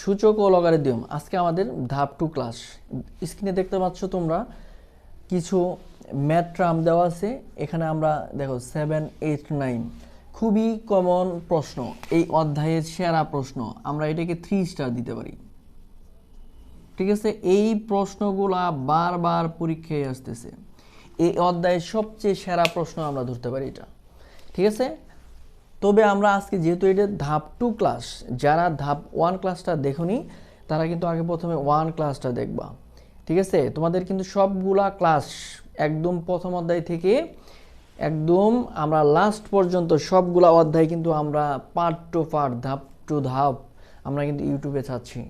সূচক ও লগারিদম আজকে আমাদের ধাপ টু ক্লাস স্ক্রিনে দেখতে পাচ্ছ তোমরা কিছু ম্যাথ ট্রাম দেওয়া আছে। এখানে আমরা দেখো সেভেন এইট নাইন খুবই কমন প্রশ্ন। এই অধ্যায়ের সেরা প্রশ্ন। আমরা এটাকে থ্রি স্টার দিতে পারি। ঠিক আছে? এই প্রশ্নগুলা বারবার পরীক্ষায় আসতেছে। এই অধ্যায়ের সবচেয়ে সেরা প্রশ্ন আমরা ধরতে পারি এটা। ঠিক আছে? তবে আমরা আজকে যেহেতু এটা ধাপ টু ক্লাস যারা ধাপ ওয়ান ক্লাসটা দেখুনি, তারা কিন্তু আগে প্রথমে ওয়ান ক্লাসটা দেখবা। ঠিক আছে? তোমাদের কিন্তু সবগুলা ক্লাস একদম প্রথম অধ্যায় থেকে একদম আমরা লাস্ট পর্যন্ত সবগুলা অধ্যায় কিন্তু আমরা পার্ট টু পার্ট ধাপ টু ধাপ আমরা কিন্তু ইউটিউবে ছাড়ছি।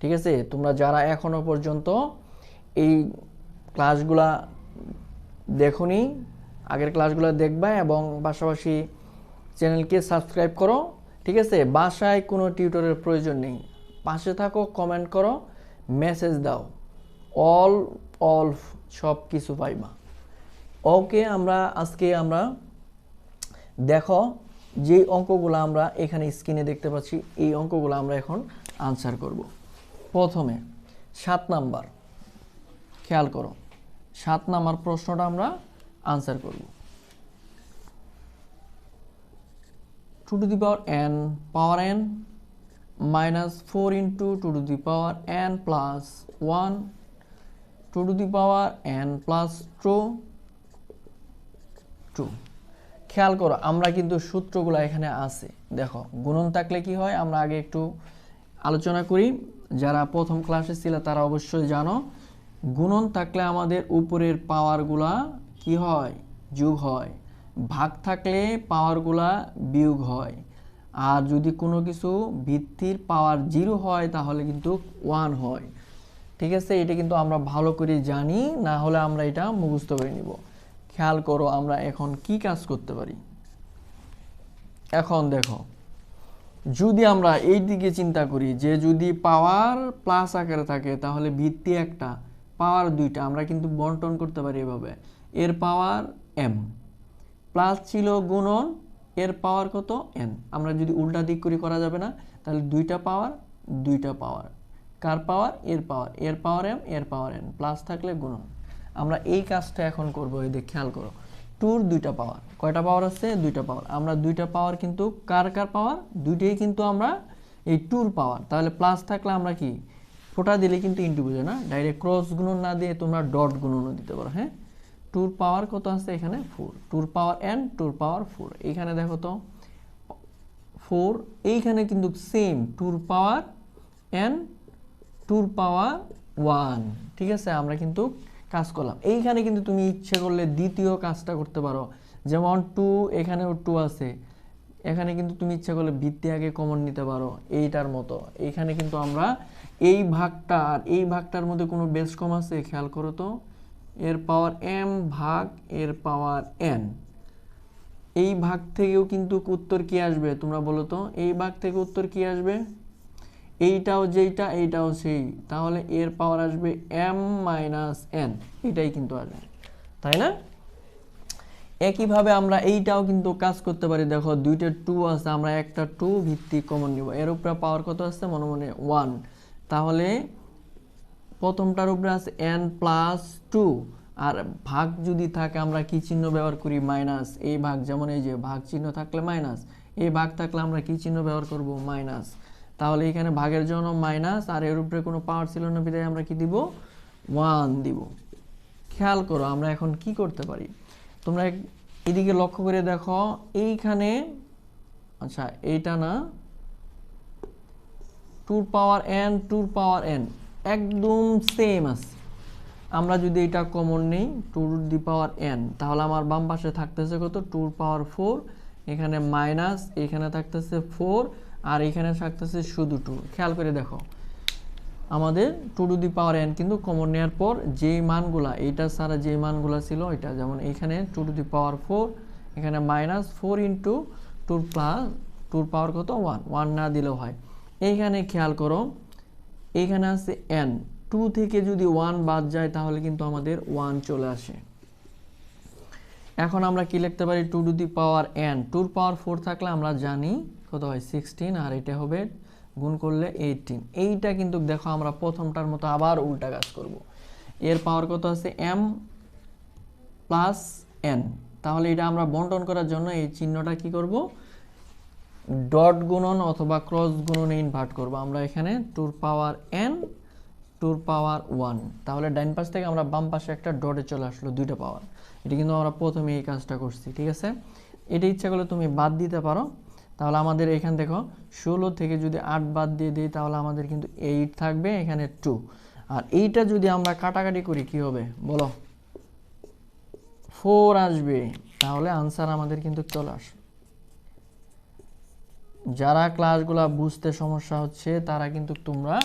ঠিক আছে? তোমরা যারা এখনও পর্যন্ত এই ক্লাসগুলা দেখুনি, আগের ক্লাসগুলো দেখবা এবং পাশাপাশি চ্যানেলকে সাবস্ক্রাইব করো, ঠিক আছে? বাসায় কোনো টিউটরের প্রয়োজন নেই। পাশে থাকো, কমেন্ট করো, মেসেজ দাও। অল অল সব কিছু পাইবা। ওকে, আমরা, আজকে আমরা দেখো যে অঙ্কগুলো আমরা এখানে স্ক্রিনে দেখতে পাচ্ছি, এই অঙ্কগুলো আমরা এখন আনসার করব। প্রথমে, সাত নাম্বার। খেয়াল করো, সাত নাম্বার প্রশ্নটা আমরা আনসার করব। Two to the power n power n minus four into two to the power n plus one two to the power n plus two two খেয়াল করো, আমরা কিন্তু সূত্রগুলো এখানে আছে। দেখো, গুণন থাকলে কি হয়? আমরা আগে একটু আলোচনা করি। যারা প্রথম ক্লাসে ছিল, তারা অবশ্যই জানো, গুণন থাকলে আমাদের উপরের পাওয়ারগুলা কি হয়? যোগ হয়। ভাগ থাকলে পাওয়ারগুলা বিয়োগ হয়। আর যদি কোনো কিছু ভিত্তির পাওয়ার জিরো হয়, তাহলে কিন্তু ওয়ান হয়। ঠিক আছে? এটা কিন্তু আমরা ভালো করে জানি, না হলে আমরা এটা মুখস্থ করে নিব। খেয়াল করো, আমরা এখন কি কাজ করতে পারি? এখন দেখো, যদি আমরা এই দিকে চিন্তা করি যে যদি পাওয়ার প্লাস আকারে থাকে, তাহলে ভিত্তি একটা পাওয়ার দুইটা, আমরা কিন্তু বন্টন করতে পারি এভাবে। এর পাওয়ার এম প্লাস ছিল গুণন, এর পাওয়ার কত? এন আমরা যদি উল্টা দিক করি করা যাবে না, তাহলে দুইটা পাওয়ার দুইটা পাওয়ার কার পাওয়ার এর পাওয়ার এর পাওয়ার এম এর পাওয়ার এন প্লাস থাকলে গুণন। আমরা এই কাজটা এখন করব, এই দেখ খেয়াল করো। টুর দুইটা পাওয়ার কয়টা পাওয়ার আছে? দুইটা পাওয়ার আমরা দুইটা পাওয়ার কিন্তু কার কার পাওয়ার দুইটাই কিন্তু আমরা এই টুর পাওয়ার তাহলে প্লাস থাকলে আমরা কি? ফোটা দিলে কিন্তু ইন্টু বুঝে না? ডাইরেক্ট ক্রস গুণন না দিয়ে তোমরা ডট গুণনও দিতে পারো হ্যাঁ? টুর পাওয়ার কত আছে এখানে? ফোর টুর পাওয়ার এন টুর পাওয়ার ফোর এইখানে দেখো তো ফোর এইখানে কিন্তু সেম টুর পাওয়ার এন টুর পাওয়ার ওয়ান ঠিক আছে? আমরা কিন্তু কাজ করলাম। এইখানে কিন্তু তুমি ইচ্ছে করলে দ্বিতীয় কাজটা করতে পারো। যেমন টু এখানেও টু আছে। এখানে কিন্তু তুমি ইচ্ছা করলে ভিত্তি আগে কমন নিতে পারো, এইটার মতো। এইখানে কিন্তু আমরা এই ভাগটা আর এই ভাগটার মধ্যে কোনো বেশ কম আছে? খেয়াল করো তো। এর পাওয়ার এম ভাগ এর পাওয়ার এন। এই ভাগ থেকেও কিন্তু উত্তর কি আসবে তোমরা বলো তো? এই ভাগ থেকে উত্তর কি আসবে? এইটাও যেইটা, এইটাও সেই। তাহলে এর পাওয়ার আসবে এম মাইনাস এন। এটাই কিন্তু আসবে। তাই না? একইভাবে আমরা এইটাও কিন্তু কাজ করতে পারি। দেখো, দুইটা টু আছে, আমরা একটা টু ভিত্তিক কমন নিব। এর উপরে পাওয়ার কত আছে মনে মনে ওয়ান তাহলে প্রথমটার উপরে আছে এন প্লাস টু আর ভাগ যদি থাকে আমরা কি চিহ্ন ব্যবহার করি? মাইনাস এই ভাগ যেমন এই যে, ভাগ চিহ্ন থাকলে মাইনাস এই ভাগ থাকলে আমরা কি চিহ্ন ব্যবহার করব? মাইনাস তাহলে এখানে ভাগের জন্য মাইনাস আর এর উপরে কোনো পাওয়ার ছিল না, বিদায় আমরা কি দিব? ওয়ান দিব। খেয়াল করো, আমরা এখন কি করতে পারি? তোমরা এদিকে লক্ষ্য করে দেখো, এইখানে আচ্ছা এইটা না টুর পাওয়ার এন টুর পাওয়ার এন একদম সেম আছে আমরা যদি এটা কমন নেই টু টুর দি পাওয়ার এন তাহলে আমার বাম পাশে থাকতেছে কত? টুর পাওয়ার ফোর এখানে মাইনাস এখানে থাকতেছে ফোর আর এখানে থাকতেছে শুধু টু খেয়াল করে দেখো, আমাদের two to the power n কিন্তু কমন নেওয়ার পর যেই মানগুলা, এইটা ছাড়া যেই মানগুলা ছিল এটা যেমন এইখানে two to the power four এখানে মাইনাস ফোর ইন্টু টুর প্লাস টুর পাওয়ার কত? ওয়ান ওয়ান না দিলেও হয়। এইখানে খেয়াল করো এইখানে আছে এন টু থেকে যদি ওয়ান বাদ যায়, তাহলে কিন্তু আমাদের ওয়ান চলে আসে। এখন আমরা কি লিখতে পারি? Two to the power n tour power four থাকলে আমরা জানি কত হয়? সিক্সটিন আর এটা হবে গুণ করলে এইটিন এইটা কিন্তু দেখো, আমরা প্রথমটার মতো আবার উল্টা কাজ করব। এর পাওয়ার কত আছে? এম প্লাস এন তাহলে এটা আমরা বন্টন করার জন্য এই চিহ্নটা কি করব? ডট গুণন অথবা ক্রস গুণনে ইনভার্ট করব। আমরা এখানে টুর পাওয়ার এন টুর পাওয়ার ওয়ান তাহলে ডাইন পাশ থেকে আমরা বাম পাশে একটা ডটে চলে আসলো, দুইটা পাওয়ার এটা কিন্তু আমরা প্রথমে এই কাজটা করছি, ঠিক আছে? এটা ইচ্ছা করলে তুমি বাদ দিতে পারো। তাহলে আমাদের এখান দেখো, ষোলো থেকে যদি আট বাদ দিয়ে দিই, তাহলে আমাদের কিন্তু এইট থাকবে, এখানে টু আর এইটা যদি আমরা কাটাকাটি করি, কি হবে? বলো। ফোর আসবে। তাহলে আনসার আমাদের কিন্তু চলে আসবে। যারা ক্লাসগুলো বুঝতে সমস্যা হচ্ছে, তারা কিন্তু তোমরা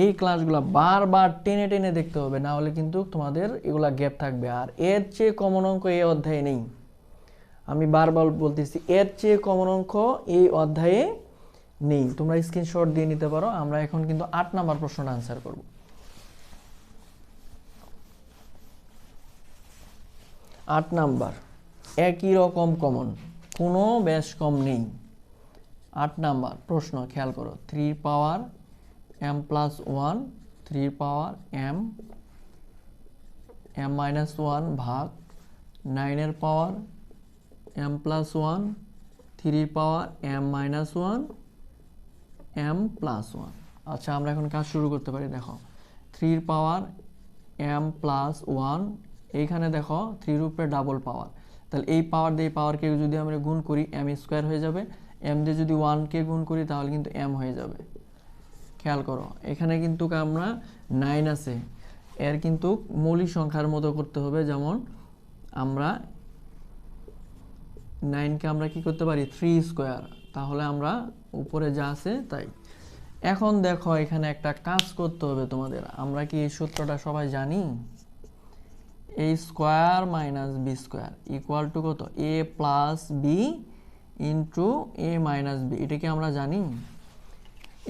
এই ক্লাসগুলো বারবার টেনে টেনে দেখতে হবে, না হলে কিন্তু তোমাদের এগুলা গ্যাপ থাকবে। আর এর চেয়ে কমন অঙ্ক এই অধ্যায়ে নেই। আমি বারবার বলতেছি, এর চেয়ে কমন অঙ্ক এই অধ্যায়ে নেই। তোমরা স্ক্রিনশট দিয়ে নিতে পারো, আমরা এখন কিন্তু আট নাম্বার প্রশ্নটা আনসার করব। আট নাম্বার, একই রকম কমন কোনো বেশ কম নেই। আট নাম্বার প্রশ্ন, খেয়াল করো three power m plus one three power m m minus one ভাগ নাইনের power m plus one three power m minus one m plus one আচ্ছা আমরা এখন কাজ শুরু করতে পারি, দেখো। থ্রির পাওয়ার এম প্লাস ওয়ান এইখানে দেখো থ্রির উপরে ডাবল পাওয়ার তাহলে এই পাওয়ার দিয়ে পাওয়ারকে যদি আমরা গুণ করি এম স্কোয়ার হয়ে যাবে। এম দিয়ে যদি ওয়ানকে গুণ করি, তাহলে কিন্তু এম হয়ে যাবে। খেয়াল করো, এখানে কিন্তু আমরা নাইন আছে। এর কিন্তু মৌলিক সংখ্যার মতো করতে হবে, যেমন আমরা নাইনকে আমরা কি করতে পারি? থ্রি স্কোয়ার তাহলে আমরা উপরে যা আছে, তাই। এখন দেখো, এখানে একটা কাজ করতে হবে তোমাদের। আমরা কি এই সূত্রটা সবাই জানি? A square minus B square equal to কত? A plus B into A minus B এটা কি আমরা জানি?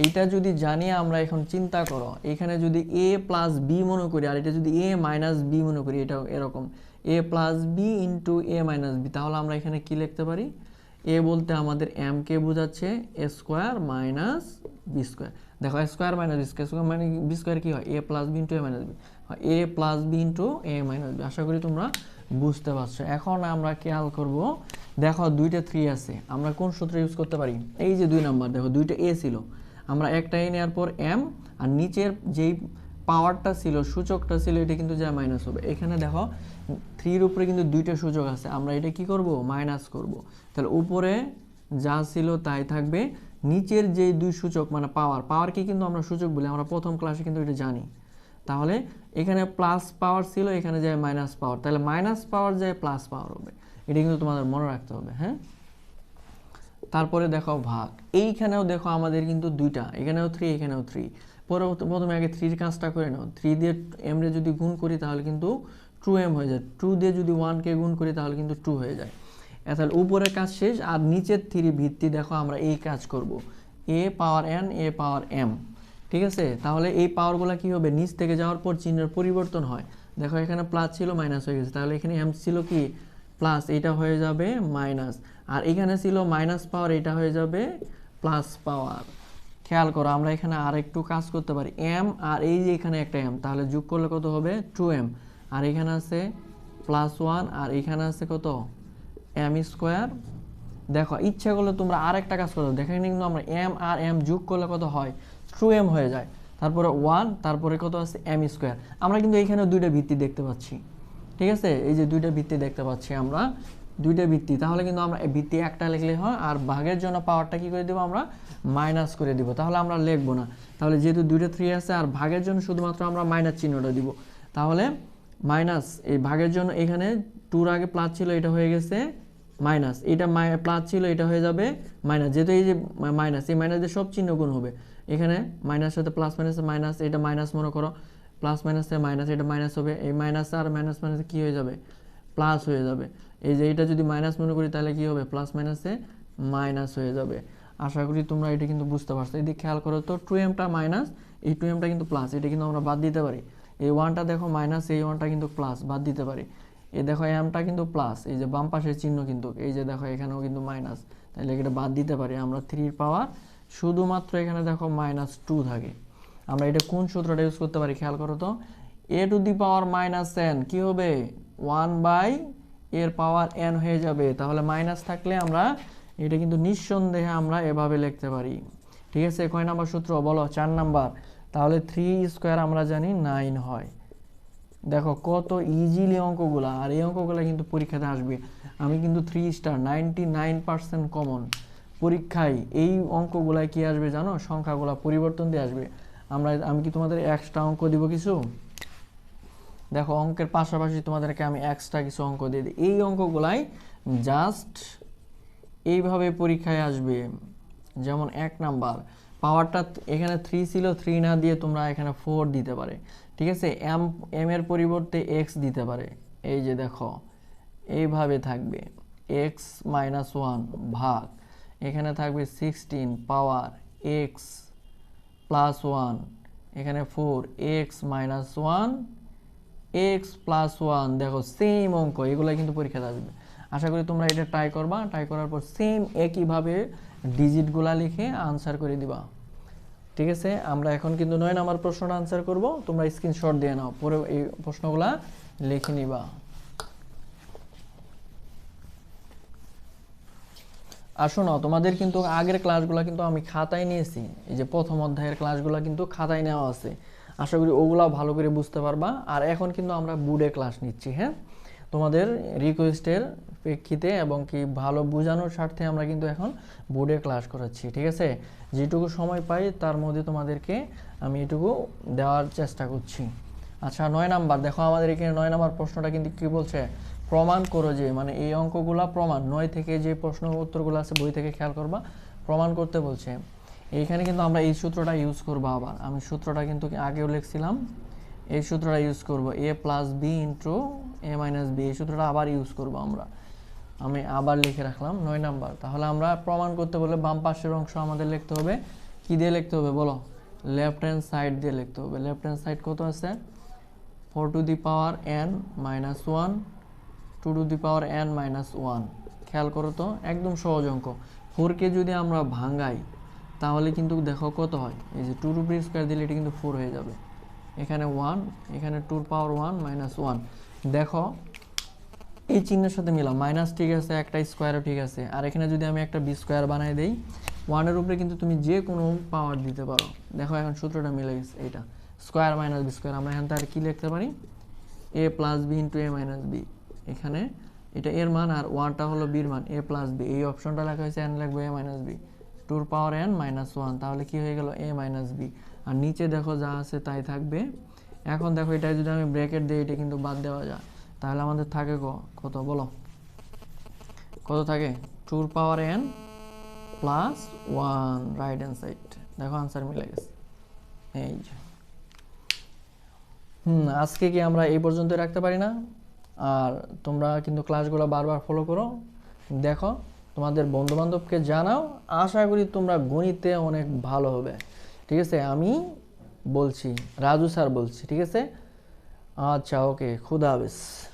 এইটা যদি জানি, আমরা এখন চিন্তা করো, এখানে যদি এ প্লাস বি মনে করি, আর এটা যদি এ মাইনাস বি মনে করি এটা এরকম। A plus B into A minus B তাহলে আমরা এখানে কি লিখতে পারি? এ বলতে আমাদের এম কে বোঝাচ্ছে A square minus B square দেখো স্কোয়ার মাইনাস বি স্কোয়ার মানে বি স্কোয়ার কী হয়? A plus B into A minus B A plus B into A minus B আশা করি তোমরা বুঝতে পারছ। এখন আমরা খেয়াল করব দেখো দুইটা থ্রি আছে, আমরা কোন সূত্র ইউজ করতে পারি? এই যে দুই নাম্বার দেখো দুইটা এ ছিল। আমরা একটা এ নেওয়ার পর এম আর নিচের যেই পাওয়ারটা ছিল, সূচকটা ছিল, এটা কিন্তু যা মাইনাস হবে। এখানে দেখো থ্রির উপরে কিন্তু দুইটা সূচক আছে। আমরা এটা কি করব? মাইনাস করব। তাহলে উপরে যা ছিল তাই থাকবে। নিচের যে দুই সূচক মানে পাওয়ার পাওয়ারকে কিন্তু আমরা সূচক বলি, আমরা প্রথম ক্লাসে কিন্তু এটা জানি। তাহলে এখানে প্লাস পাওয়ার ছিল, এখানে যায় মাইনাস পাওয়ার তাহলে মাইনাস পাওয়ার যায় প্লাস পাওয়ার হবে। এটা কিন্তু তোমাদের মনে রাখতে হবে হ্যাঁ? তারপরে দেখো ভাগ। এইখানেও দেখো আমাদের কিন্তু দুইটা, এখানেও থ্রি এখানেও থ্রি পরে প্রথমে আগে থ্রির কাজটা করে নাও। থ্রি দিয়ে এম রে যদি গুণ করি তাহলে কিন্তু টু এম হয়ে যায়। টু দিয়ে যদি ওয়ানকে গুণ করি তাহলে কিন্তু টু হয়ে যায়। তাহলে উপরের কাজ শেষ, আর নিচের থ্রি ভিত্তি দেখো আমরা এই কাজ করব। এ পাওয়ার এন এ পাওয়ার এম ঠিক আছে? তাহলে এই পাওয়ারগুলো কি হবে? নিচ থেকে যাওয়ার পর চিহ্নের পরিবর্তন হয়। দেখো এখানে প্লাস ছিল মাইনাস হয়ে গেছে। তাহলে এখানে এম ছিল কি? প্লাস এটা হয়ে যাবে মাইনাস আর এখানে ছিল মাইনাস পাওয়ার এটা হয়ে যাবে প্লাস পাওয়ার খেয়াল করো, আমরা এখানে আর একটু কাজ করতে পারি। এম আর এই যে এখানে একটা এম তাহলে যোগ করলে কত হবে? টু এম আর এখানে আছে প্লাস ওয়ান আর এখানে আছে কত? এম স্কোয়ার দেখো, ইচ্ছা করলে তোমরা আর একটা কাজ করো। দেখো কিন্তু আমরা এম আর এম যোগ করলে কত হয়? টু এম হয়ে যায়। তারপরে ওয়ান তারপরে কত আছে? এম স্কোয়ার আমরা কিন্তু এখানে দুইটা ভিত্তি দেখতে পাচ্ছি। ঠিক আছে? এই যে দুইটা ভিত্তি দেখতে পাচ্ছি আমরা। দুইটা ভিত্তি। তাহলে কিন্তু আমরা ভিত্তি একটা লিখলে হয়, আর ভাগের জন্য পাওয়ারটা কি করে দেবো আমরা? মাইনাস করে দিব। তাহলে আমরা লিখব না। তাহলে যেহেতু দুইটা থ্রি আছে, আর ভাগের জন্য শুধুমাত্র আমরা মাইনাস চিহ্নটা দিব। তাহলে মাইনাস এই ভাগের জন্য এখানে টুর আগে প্লাস ছিল, এটা হয়ে গেছে মাইনাস এটা প্লাস ছিল, এটা হয়ে যাবে মাইনাস যেহেতু এই যে মাইনাস এই মাইনাস দিয়ে সব চিহ্ন গুণ হবে। এখানে মাইনাস সাথে প্লাস মাইনাস মাইনাস এটা মাইনাস মনে করো। প্লাস মাইনাসে মাইনাস এটা মাইনাস হবে। এই মাইনাস আর মাইনাস মাইনাসে কী হয়ে যাবে? প্লাস হয়ে যাবে। এই যে এটা যদি মাইনাস মনে করি, তাহলে কি হবে? প্লাস মাইনাসে মাইনাস হয়ে যাবে। আশা করি তোমরা এটা কিন্তু বুঝতে পারছ। এদিকে খেয়াল করো তো টু এমটা মাইনাস এই টু এমটা কিন্তু প্লাস এটা কিন্তু আমরা বাদ দিতে পারি। এই ওয়ানটা দেখো মাইনাস এই ওয়ানটা কিন্তু প্লাস বাদ দিতে পারি। এই দেখো এমটা কিন্তু প্লাস এই যে বাম পাশের চিহ্ন কিন্তু, এই যে দেখো এখানেও কিন্তু মাইনাস তাহলে এটা বাদ দিতে পারি আমরা থ্রির পাওয়ার শুধুমাত্র এখানে দেখো মাইনাস টু থাকে। আমরা এটা কোন সূত্রটা ইউজ করতে পারি খেয়াল করো তো? A to the power minus N কী হবে? ওয়ান বাই এর পাওয়ার এন হয়ে যাবে। তাহলে মাইনাস থাকলে আমরা এটা কিন্তু নিঃসন্দেহে আমরা এভাবে লিখতে পারি। ঠিক আছে? কয় নাম্বার সূত্র? বলো, চার নাম্বার। তাহলে থ্রি স্কোয়ার আমরা জানি নাইন হয়। দেখো, কত ইজিলি অঙ্কগুলা, আর এই অঙ্কগুলা কিন্তু পরীক্ষাতে আসবে। আমি কিন্তু three star ninety nine percent common পরীক্ষায় এই অঙ্কগুলায় কি আসবে জানো? সংখ্যাগুলা পরিবর্তন দিয়ে আসবে। আমরা, আমি কি তোমাদের এক্সট্রা অঙ্ক দিব কিছু? দেখো, অঙ্কের পাশাপাশি তোমাদেরকে আমি এক্সট্রা কিছু অঙ্ক দিয়ে দিই এই অঙ্কগুলাই জাস্ট এইভাবে পরীক্ষায় আসবে। যেমন এক নাম্বার পাওয়ারটা এখানে থ্রি ছিল থ্রি না দিয়ে তোমরা এখানে ফোর দিতে পারে। ঠিক আছে? এম এম এর পরিবর্তে এক্স দিতে পারে। এই যে দেখো, এইভাবে থাকবে। এক্স মাইনাস ওয়ান ভাগ। এখানে থাকবে sixteen power X plus one এখানে four X minus one X plus one দেখো সেম অঙ্ক এগুলো কিন্তু পরীক্ষাতে আসবে। আশা করি তোমরা এটা ট্রাই করবা ট্রাই করার পর সেম একইভাবে ডিজিটগুলা লিখে আনসার করে দিবা। ঠিক আছে? আমরা এখন কিন্তু নয় নাম্বার প্রশ্নটা আনসার করব, তোমরা স্ক্রিনশট দিয়ে নাও, পরে এই প্রশ্নগুলা লিখে নিবা। আর শোনো, তোমাদের কিন্তু আগের ক্লাসগুলো কিন্তু আমি খাতায় নিয়েছি। এই যে প্রথম অধ্যায়ের ক্লাসগুলো কিন্তু খাতায় নেওয়া আছে। আশা করি ওগুলা ভালো করে বুঝতে পারবা। আর এখন কিন্তু আমরা বুডে ক্লাস নিচ্ছি হ্যাঁ? তোমাদের রিকোয়েস্টের প্রেক্ষিতে এবং কি ভালো বোঝানোর স্বার্থে আমরা কিন্তু এখন বোর্ডে ক্লাস করাচ্ছি, ঠিক আছে? যেটুকু সময় পাই তার মধ্যে তোমাদেরকে আমি এটুকু দেওয়ার চেষ্টা করছি। আচ্ছা নয় নাম্বার, দেখো আমাদের এখানে নয় নাম্বার প্রশ্নটা কিন্তু কি বলছে? প্রমাণ করো যে মানে এই অঙ্কগুলা প্রমাণ, নয় থেকে যে প্রশ্ন উত্তরগুলো আছে, বই থেকে খেয়াল করবা, প্রমাণ করতে বলছে। এইখানে কিন্তু আমরা এই সূত্রটা ইউজ করব আবার। আমি সূত্রটা কিন্তু আগেও লিখছিলাম। এই সূত্রটা ইউজ করব A plus B into A minus B এই সূত্রটা আবার ইউজ করব আমরা। আমি আবার লিখে রাখলাম, নয় নাম্বার। তাহলে আমরা প্রমাণ করতে বলে বাম পাশের অংশ আমাদের লিখতে হবে। কি দিয়ে লিখতে হবে বলো? লেফট হ্যান্ড সাইড দিয়ে লিখতে হবে। লেফট হ্যান্ড সাইড কত আছে? Four to the power N minus one two to the power N minus one খেয়াল করো তো, একদম সহজ অঙ্ক। ফোরকে যদি আমরা ভাঙাই, তাহলে কিন্তু দেখো কত হয়? এই যে টু রুপি স্কোয়ার দিলে এটা কিন্তু ফোর হয়ে যাবে। এখানে ওয়ান এখানে টুর পাওয়ার ওয়ান মাইনাস ওয়ান দেখো, এই চিহ্নের সাথে মিলাম মাইনাস ঠিক আছে, একটা স্কোয়ারও ঠিক আছে। আর এখানে যদি আমি একটা বি স্কোয়ার বানাই দেই ওয়ানের উপরে কিন্তু তুমি যে কোনো পাওয়ার দিতে পারো। দেখো এখন সূত্রটা মিলে গেছে এইটা। স্কোয়ার মাইনাস বি স্কোয়ার আমরা এখান থেকে কী লিখতে পারি? A plus B into A minus B এখানে। এটা এর মান আর ওয়ানটা হলো বির মান এ প্লাস বি এই অপশনটা লেখা হয়েছে এন লাগবে এ মাইনাস বি টুর পাওয়ার এন মাইনাস ওয়ান তাহলে কি হয়ে গেল? এ মাইনাস বি আর নিচে দেখো যা আছে তাই থাকবে। এখন দেখো এটা যদি আমি ব্র্যাকেট দিই, এটা কিন্তু বাদ দেওয়া যায়। তাহলে আমাদের থাকে কত? বলো। কত থাকে? টুর power N plus one right hand side দেখো আনসার মিলে গেছে। এই যে। হুম, আজকে কি আমরা এই পর্যন্ত রাখতে পারি না? আর তোমরা কিন্তু ক্লাসগুলো বারবার ফলো করো। দেখো, তোমাদের বন্ধুবান্ধবকে জানাও, আশা করি তোমরা গণিতে অনেক ভালো হবে। ঠিক আছে? আমি বলছি, রাজু স্যার বলছি, ঠিক আছে? আচ্ছা ওকে খুদা হাফেজ।